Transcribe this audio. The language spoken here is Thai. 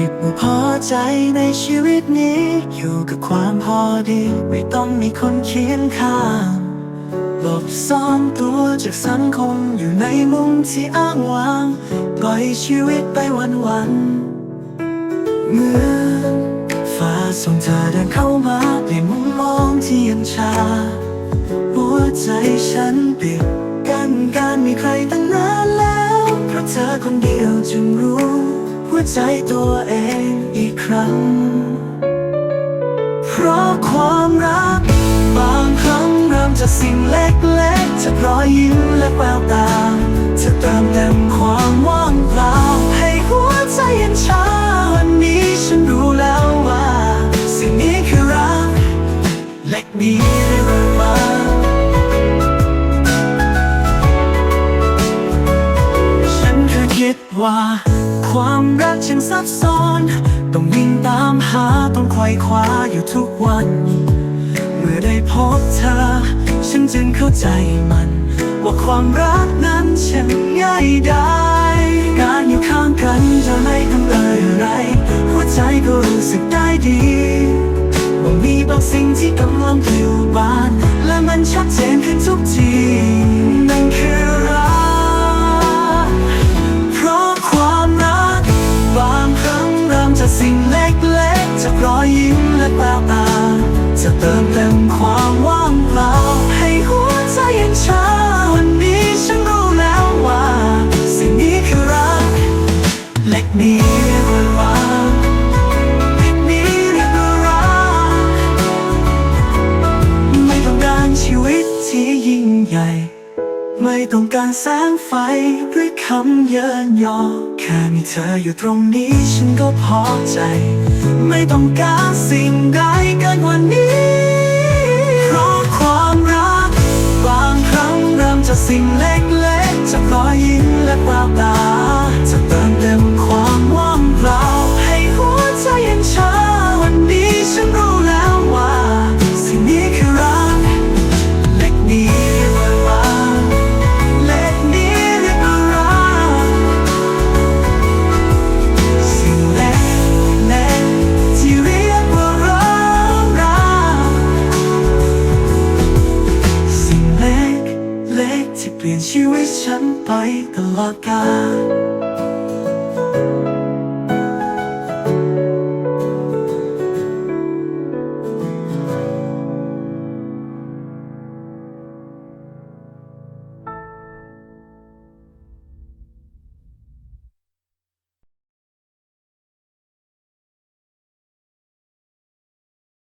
ค่คิดว่าพอใจในชีวิตนี้ อยู่กับความพอดี ไม่ต้องมีคนเคียงข้างหลบซ่อนตัวจากสังคมอยู่ในมุมที่อ้างว้าง ปล่อยชีวิตไปวันๆเมื่อฟ้าส่งเธอเดินเข้ามาในมุมมองที่ยังชา หัวใจฉันปิดกั้นการมีใครตั้งนานแล้ว เพราะเธอคนเดียวจึงรู้ วใจตัวเองอีกครั้ง เพราะความรัก บางครั้งเริ่มจากสิ่งเล็กๆจากรอยยิ้มและแววตา ช่างซับซ้อน ต้องวิ่งตามหาต้องไขว่คว้าอยู่ทุกวัน เมื่อได้พบเธอ ฉันจึงเข้าใจมัน ว่าความรักนั้นช่างง่ายได้การอยู่ข้างกันจะไม่ต้องเอ่ยอะไร หัวใจก็รู้สึกได้ดีว่ามีบางสิ่งที่กำลัง สิ่งเล็กๆจากรอยยิ้มและแววตาจะเติมเต็มความว่างเปล่าให้หัวใจเย็นชาวันนี้ฉันรู้แล้วว่า สิ่งนี้คือรักเล็กนี้ ต้องการแสงไฟหรือคำเยินยอ แค่มีเธออยู่ตรงนี้ฉันก็พอใจ ไม่ต้องการสิ่งใดเกินกว่านี้ เพราะความรัก บางครั้งเริ่มจากสิ่งเล็กๆจากรอยยิ้มและแววตา ชีวิตฉันไปตลอดกาล